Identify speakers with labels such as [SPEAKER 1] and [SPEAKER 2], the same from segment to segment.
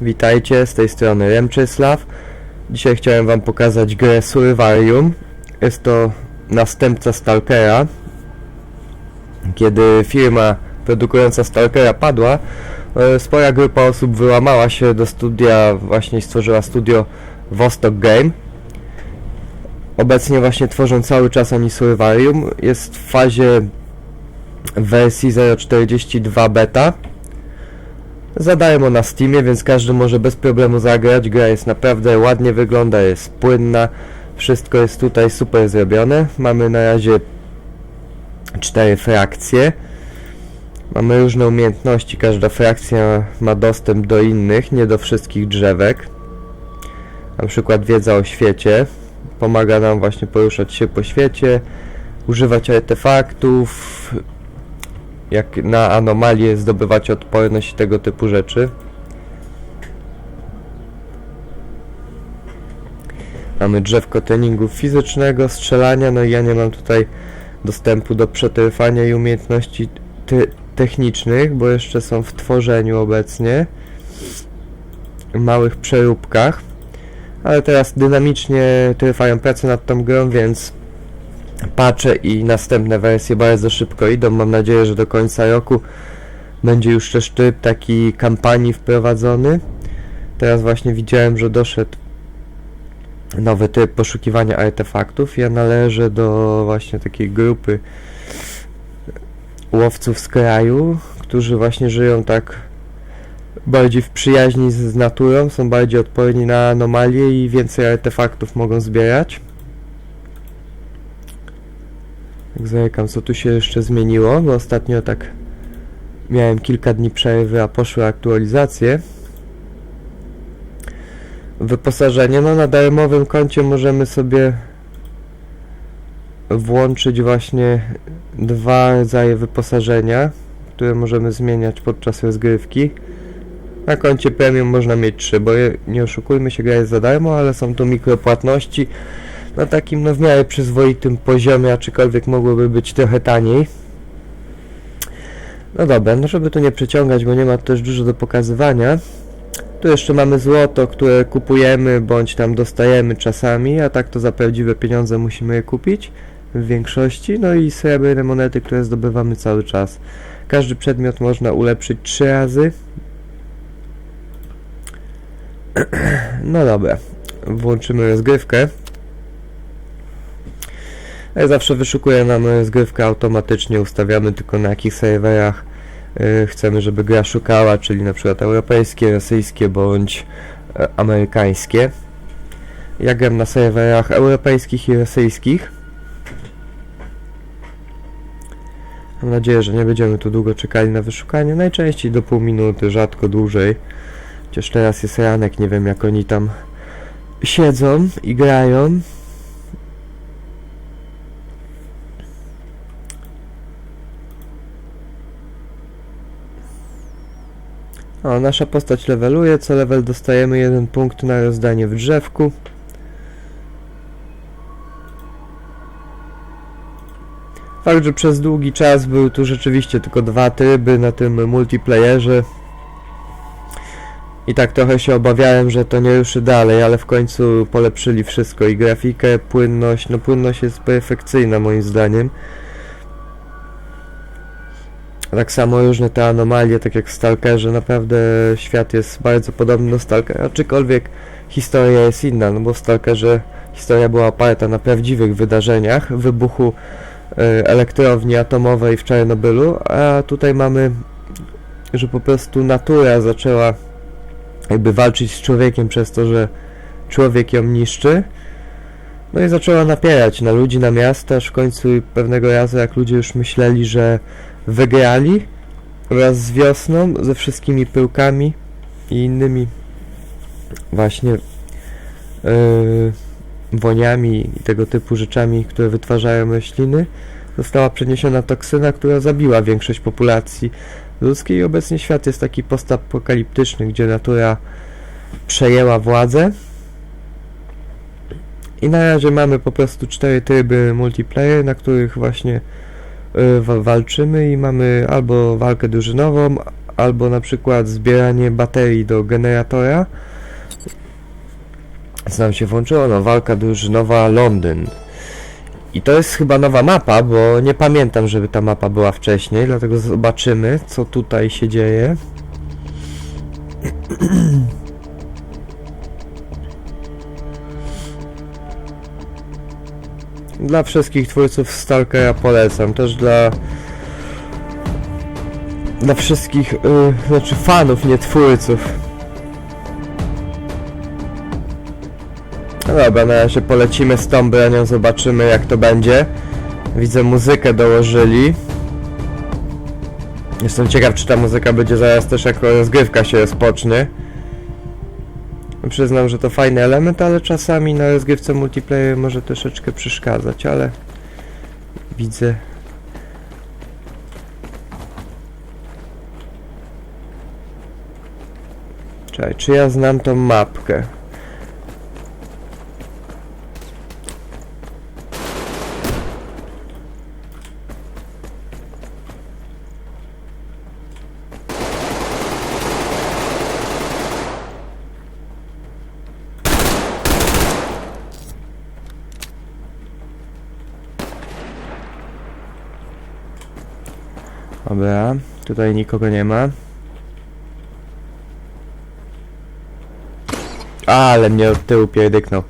[SPEAKER 1] Witajcie, z tej strony Remczysław. Dzisiaj chciałem wam pokazać grę Survivarium. Jest to następca Stalkera. Kiedy firma produkująca Stalkera padła, e, spora grupa osób wyłamała się do studia, właśnie stworzyła studio Vostok Game. Obecnie właśnie tworzą cały czas oni Survivarium. Jest w fazie wersji 0.42 beta. Zadają na Steamie, więc każdy może bez problemu zagrać. Gra jest naprawdę ładnie wygląda, jest płynna. Wszystko jest tutaj super zrobione. Mamy na razie cztery frakcje. Mamy różne umiejętności, każda frakcja ma dostęp do innych, nie do wszystkich drzewek. Na przykład wiedza o świecie pomaga nam właśnie poruszać się po świecie, używać artefaktów, jak na anomalie zdobywać odporność i tego typu rzeczy. Mamy drzewko treningu fizycznego, strzelania, no i ja nie mam tutaj dostępu do przetrwania i umiejętności te technicznych, bo jeszcze są w tworzeniu obecnie. Małych przeróbkach. Ale teraz dynamicznie trwają prace nad tą grą, więc patche i następne wersje bardzo szybko idą. Mam nadzieję, że do końca roku będzie już też tryb taki kampanii wprowadzony. Teraz właśnie widziałem, że doszedł nowy tryb poszukiwania artefaktów. Ja należę do właśnie takiej grupy łowców z kraju, którzy właśnie żyją tak bardziej w przyjaźni z naturą, są bardziej odporni na anomalie i więcej artefaktów mogą zbierać. Tak zerkam, co tu się jeszcze zmieniło, bo ostatnio tak miałem kilka dni przerwy, a poszły aktualizacje. Wyposażenie, no na darmowym koncie możemy sobie włączyć właśnie dwa rodzaje wyposażenia, które możemy zmieniać podczas rozgrywki. Na koncie premium można mieć trzy, bo nie oszukujmy się, gra jest za darmo, ale są tu mikropłatności na takim no w miarę przyzwoitym poziomie, aczkolwiek mogłoby być trochę taniej. No dobra, no żeby tu nie przeciągać, bo nie ma też dużo do pokazywania. Tu jeszcze mamy złoto, które kupujemy bądź tam dostajemy czasami, a tak to za prawdziwe pieniądze musimy je kupić w większości. No i srebrne monety, które zdobywamy cały czas. Każdy przedmiot można ulepszyć trzy razy. No dobra, włączymy rozgrywkę. Zawsze wyszukuję nam rozgrywkę automatycznie, ustawiamy tylko na jakich serwerach y, chcemy, żeby gra szukała, czyli na przykład europejskie, rosyjskie bądź e, amerykańskie. Ja gram na serwerach europejskich i rosyjskich. Mam nadzieję, że nie będziemy tu długo czekali na wyszukanie. Najczęściej do pół minuty, rzadko dłużej. Chociaż teraz jest ranek, nie wiem jak oni tam siedzą i grają. O, nasza postać leveluje, co level dostajemy jeden punkt na rozdanie w drzewku. Fakt, że przez długi czas były tu rzeczywiście tylko dwa tryby na tym multiplayerze. I tak trochę się obawiałem, że to nie ruszy dalej, ale w końcu polepszyli wszystko i grafikę, płynność. No płynność jest perfekcyjna moim zdaniem. Tak samo różne te anomalie, tak jak w Stalkerze, naprawdę świat jest bardzo podobny do Stalkera, aczkolwiek historia jest inna, no bo w Stalkerze historia była oparta na prawdziwych wydarzeniach, wybuchu y, elektrowni atomowej w Czarnobylu, a tutaj mamy, że po prostu natura zaczęła jakby walczyć z człowiekiem przez to, że człowiek ją niszczy. No i zaczęła napierać na ludzi, na miasta, aż w końcu pewnego razu, jak ludzie już myśleli, że wygrali wraz z wiosną, ze wszystkimi pyłkami i innymi właśnie yy, woniami i tego typu rzeczami, które wytwarzają rośliny, została przeniesiona toksyna, która zabiła większość populacji ludzkiej. I obecnie świat jest taki postapokaliptyczny, gdzie natura przejęła władzę. I na razie mamy po prostu cztery tryby multiplayer, na których właśnie walczymy i mamy albo walkę drużynową, albo na przykład zbieranie baterii do generatora. Co nam się włączyło? No, walka drużynowa Londyn. I to jest chyba nowa mapa, bo nie pamiętam, żeby ta mapa była wcześniej, dlatego zobaczymy, co tutaj się dzieje. Dla wszystkich twórców Stalkera polecam, też dla dla wszystkich, y, znaczy fanów, nie twórców. No dobra, na razie polecimy z tą bronią, zobaczymy jak to będzie. Widzę muzykę dołożyli. Jestem ciekaw, czy ta muzyka będzie zaraz też jako rozgrywka się rozpocznie. Przyznam, że to fajny element, ale czasami na rozgrywce multiplayer może troszeczkę przeszkadzać, ale widzę. Czekaj, czy ja znam tą mapkę? Dobra, tutaj nikogo nie ma. Ale mnie od tyłu pierdyknął.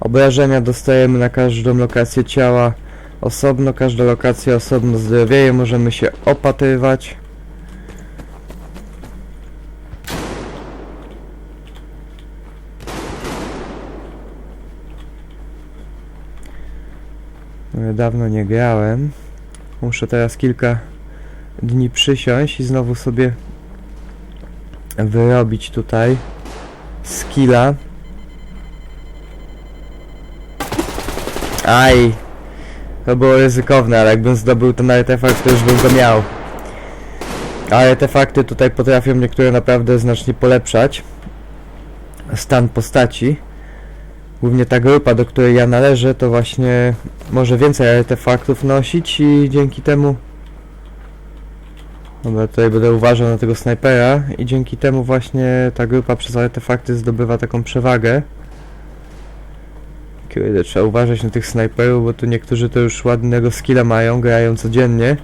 [SPEAKER 1] Obrażenia dostajemy na każdą lokację ciała osobno, każda lokacja osobno zdrowieje, możemy się opatrywać. Dawno nie grałem. Muszę teraz kilka dni przysiąść i znowu sobie wyrobić tutaj skilla. Aj! To było ryzykowne, ale jakbym zdobył ten artefakt, to już bym go miał. Artefakty tutaj potrafią niektóre naprawdę znacznie polepszać stan postaci. Głównie ta grupa, do której ja należę, to właśnie może więcej artefaktów nosić i dzięki temu Dobra, tutaj będę uważał na tego snajpera i dzięki temu właśnie ta grupa przez artefakty zdobywa taką przewagę. Kurde, trzeba uważać na tych snajperów, bo tu niektórzy to już ładnego skilla mają, grają codziennie.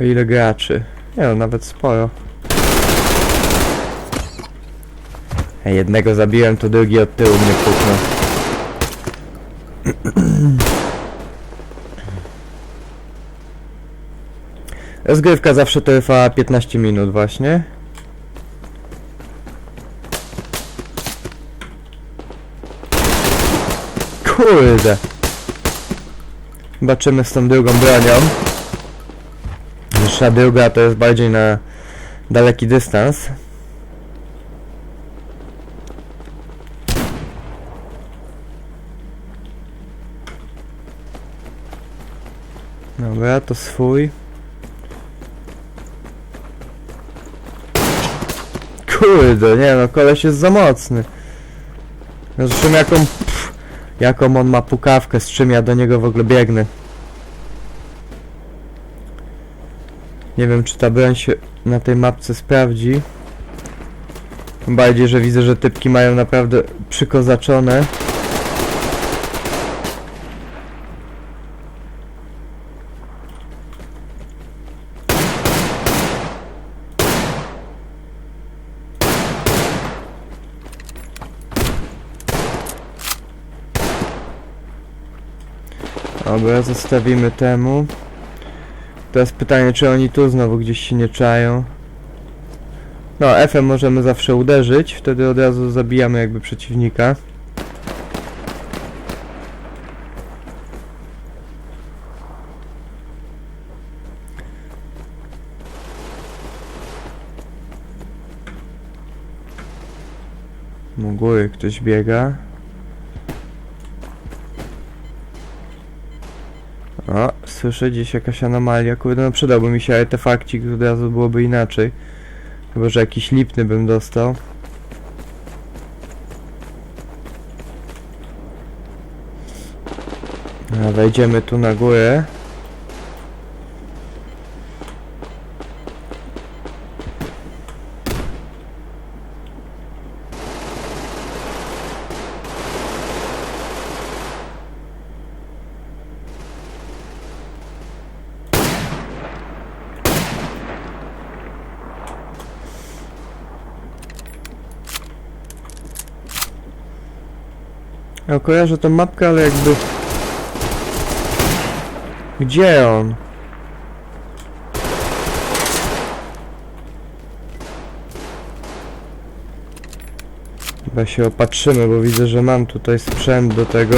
[SPEAKER 1] O ile graczy? Nie no, nawet sporo. Ja jednego zabiłem, to drugi od tyłu mnie puknął. Rozgrywka zawsze trwa 15 minut właśnie. Kurde. Zobaczymy z tą drugą bronią. Zresztą druga to jest bardziej na daleki dystans. Dobra, to swój. Kurde, nie no, koleś jest za mocny. Zresztą jaką... Pff, jaką on ma pukawkę, z czym ja do niego w ogóle biegnę. Nie wiem, czy ta broń się na tej mapce sprawdzi. Tym bardziej, że widzę, że typki mają naprawdę przykozaczone. Zostawimy temu. Teraz pytanie, czy oni tu znowu gdzieś się nie czają. No, F-em możemy zawsze uderzyć, wtedy od razu zabijamy jakby przeciwnika. Góry ktoś biega. O, słyszę gdzieś jakaś anomalia, kurde, no przydałby mi się artefakcik, od razu byłoby inaczej. Chyba, że jakiś lipny bym dostał. A, wejdziemy tu na górę. Ja kojarzę tą mapkę, ale jakby... Gdzie on? Chyba się opatrzymy, bo widzę, że mam tutaj sprzęt do tego.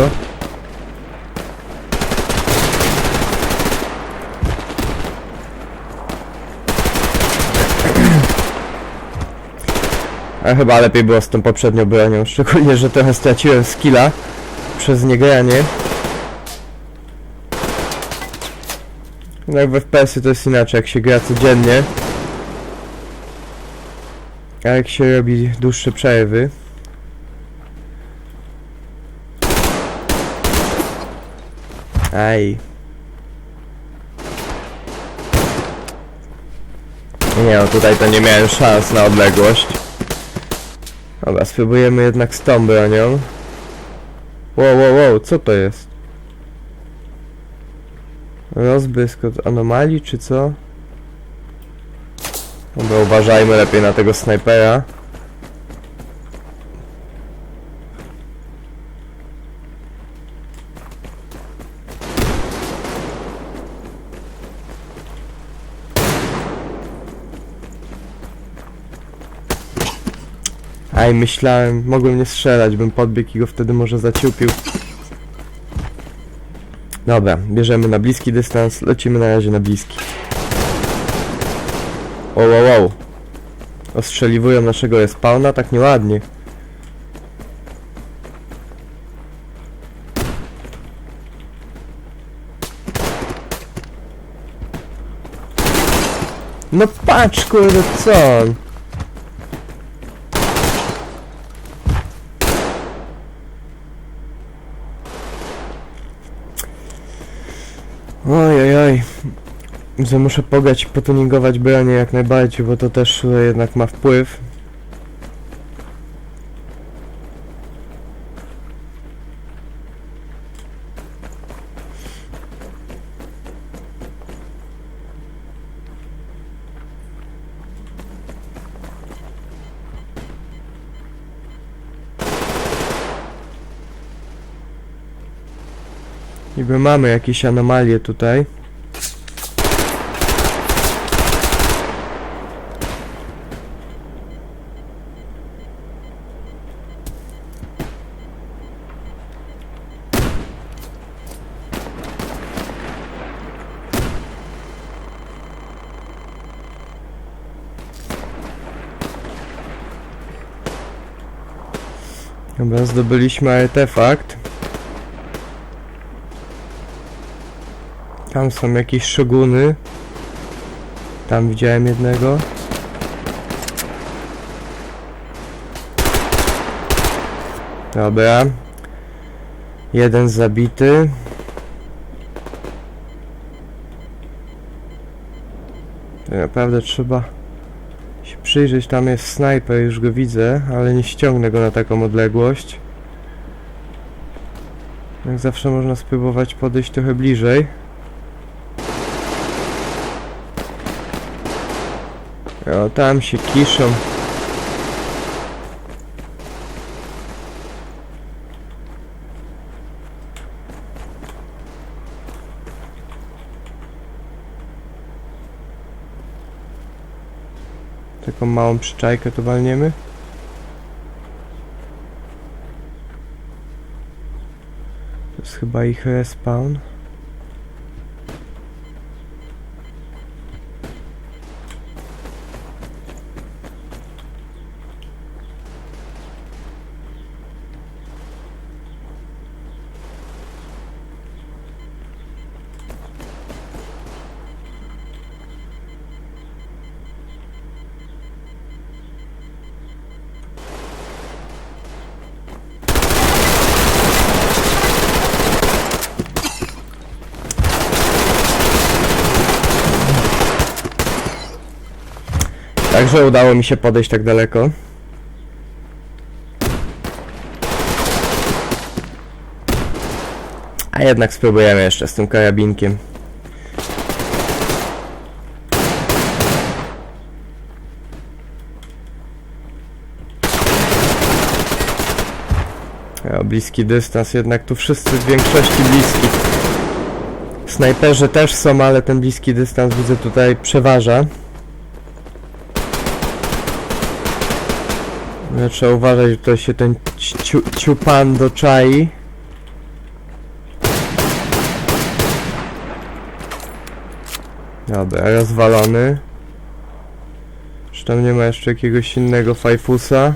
[SPEAKER 1] A chyba lepiej było z tą poprzednią bronią, szczególnie, że trochę straciłem skilla przez niegranie. No jak w FPS-y to jest inaczej, jak się gra codziennie. A jak się robi dłuższe przerwy. Aj. Nie no, tutaj to nie miałem szans na odległość. Dobra, spróbujemy jednak z tą bronią. Wow, wow, wow, co to jest? Rozbrysk od anomalii, czy co? Dobra, uważajmy lepiej na tego snajpera. Aj, myślałem, mogłem nie strzelać, bym podbiegł i go wtedy może zaciupił. Dobra, bierzemy na bliski dystans, lecimy na razie na bliski. Wow, wow, wow. Ostrzeliwują naszego respawna tak nieładnie. No patrz kurde co on? Oj, oj, oj. Że muszę pograć i potuningować bronię jak najbardziej, bo to też e, jednak ma wpływ. Mamy jakieś anomalie tutaj. Dobra, zdobyliśmy artefakt. Tam są jakieś szoguny. Tam widziałem jednego. Dobra. Jeden zabity. Naprawdę trzeba się przyjrzeć. Tam jest snajper, już go widzę, ale nie ściągnę go na taką odległość. Jak zawsze można spróbować podejść trochę bliżej. O, tam się kiszą. Taką małą przyczajkę tu walniemy. To jest chyba ich respawn. Także udało mi się podejść tak daleko. A jednak spróbujemy jeszcze z tym karabinkiem. O, bliski dystans, jednak tu wszyscy w większości bliski. Snajperzy też są, ale ten bliski dystans widzę tutaj przeważa. No, trzeba uważać, że to się ten ciu, ciupan do czai. Dobra, rozwalony. Czy tam nie ma jeszcze jakiegoś innego fajfusa?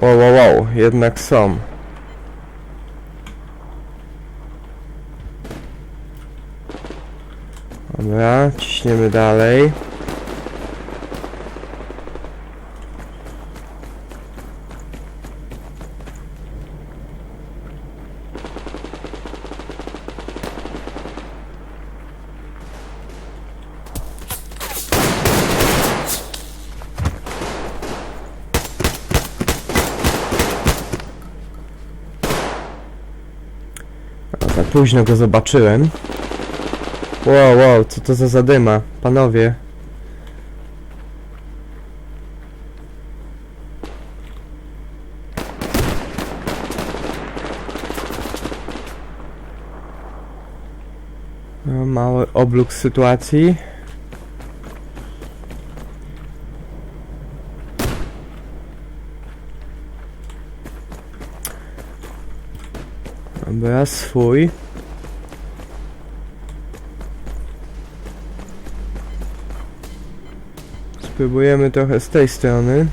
[SPEAKER 1] Wow, wow, wow, jednak są. Dobra, ciśniemy dalej. Późno go zobaczyłem. Wow, wow, co to za zadyma? Panowie. No, mały obluk sytuacji. Dobra, swój. Spróbujemy trochę z tej strony.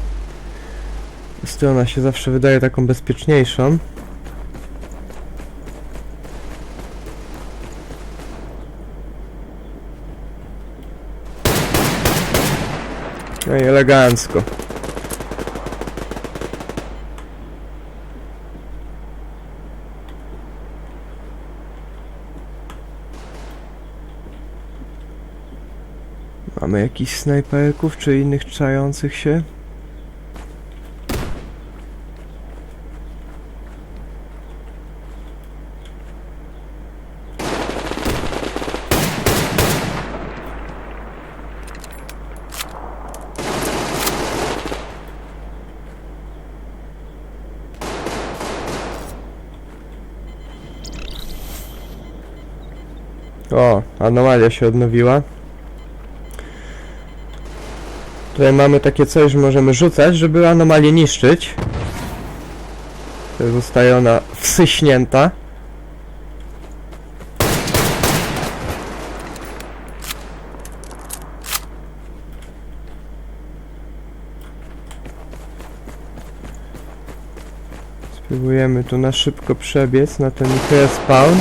[SPEAKER 1] Strona się zawsze wydaje taką bezpieczniejszą. No i elegancko. Mamy jakichś snajperków czy innych czających się? O, anomalia się odnowiła. Tutaj mamy takie coś, że możemy rzucać, żeby anomalię niszczyć. Zostaje ona wsyśnięta. Spróbujemy tu na szybko przebiec na ten respawn.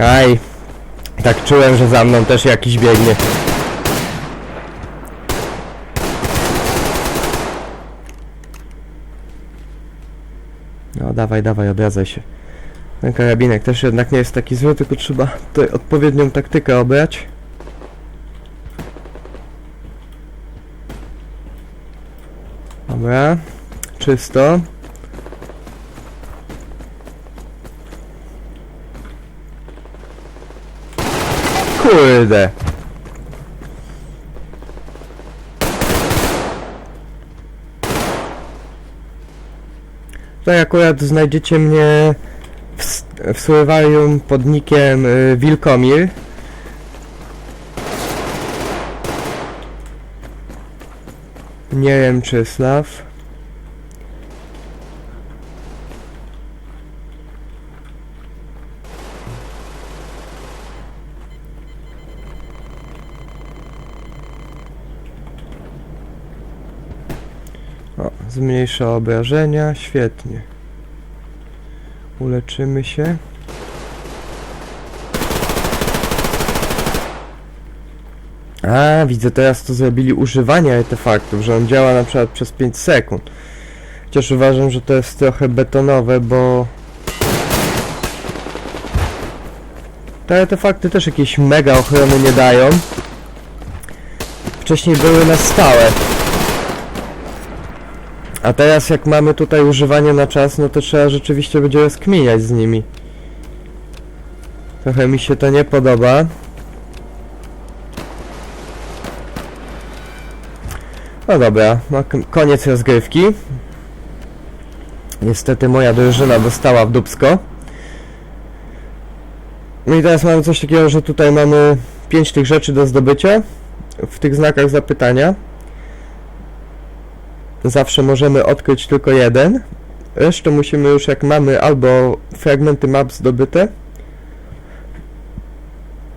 [SPEAKER 1] Aj, tak czułem, że za mną też jakiś biegnie. No dawaj, dawaj, odradzaj się. Ten karabinek też jednak nie jest taki zły, tylko trzeba tutaj odpowiednią taktykę obrać. Dobra, czysto. Kurde. Tutaj akurat znajdziecie mnie w, w Survivorium pod y, Wilkomir. Nie wiem czy Slav. Zmniejsza obrażenia, świetnie. Uleczymy się. A, widzę teraz to zrobili używanie artefaktów, że on działa na przykład przez 5 sekund. Chociaż uważam, że to jest trochę betonowe, bo... Te artefakty też jakieś mega ochrony nie dają. Wcześniej były na stałe. A teraz jak mamy tutaj używanie na czas, no to trzeba rzeczywiście będzie rozkminiać z nimi. Trochę mi się to nie podoba. No dobra, no koniec rozgrywki. Niestety moja drużyna dostała w dupsko. No i teraz mamy coś takiego, że tutaj mamy 5 tych rzeczy do zdobycia w tych znakach zapytania. Zawsze możemy odkryć tylko jeden. Resztę musimy już jak mamy albo fragmenty map zdobyte.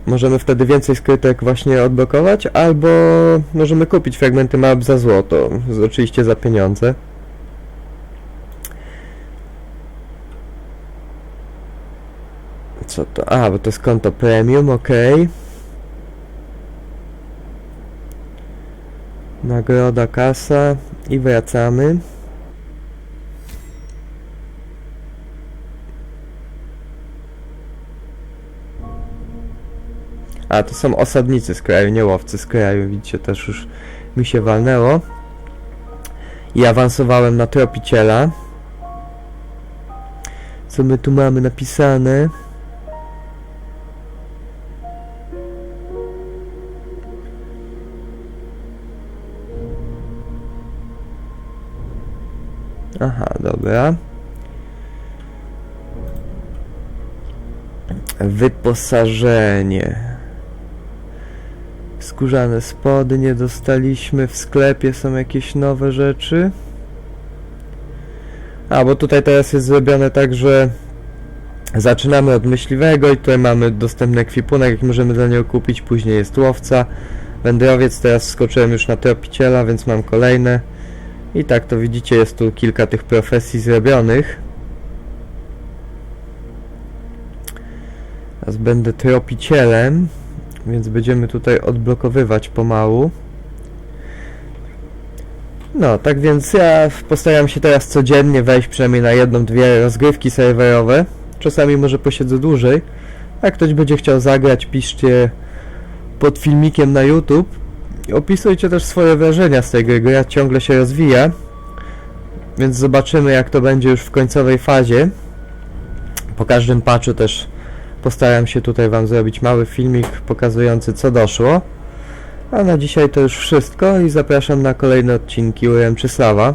[SPEAKER 1] Możemy wtedy więcej skrytek właśnie odblokować, albo możemy kupić fragmenty map za złoto, oczywiście za pieniądze. Co to? A, bo to jest konto premium, ok. Nagroda, kasa i wracamy. A, to są osadnicy z kraju, nie łowcy z kraju, widzicie, też już mi się walnęło. I awansowałem na tropiciela. Co my tu mamy napisane? Dobra. Wyposażenie. Skórzane spodnie dostaliśmy, w sklepie są jakieś nowe rzeczy. A, bo tutaj teraz jest zrobione tak, że zaczynamy od myśliwego i tutaj mamy dostępny ekwipunek, jaki możemy dla niego kupić, później jest łowca, wędrowiec, teraz skoczyłem już na tropiciela, więc mam kolejne. I tak to widzicie, jest tu kilka tych profesji zrobionych. Teraz będę tropicielem, więc będziemy tutaj odblokowywać pomału. No, tak więc ja postaram się teraz codziennie wejść przynajmniej na jedną, dwie rozgrywki serwerowe. Czasami może posiedzę dłużej. Jak ktoś będzie chciał zagrać, piszcie pod filmikiem na YouTube. Opisujcie też swoje wrażenia z tej gry. Ciągle się rozwija. Więc zobaczymy jak to będzie już w końcowej fazie. Po każdym patchu też postaram się tutaj Wam zrobić mały filmik pokazujący co doszło. A na dzisiaj to już wszystko i zapraszam na kolejne odcinki Urem Czysława.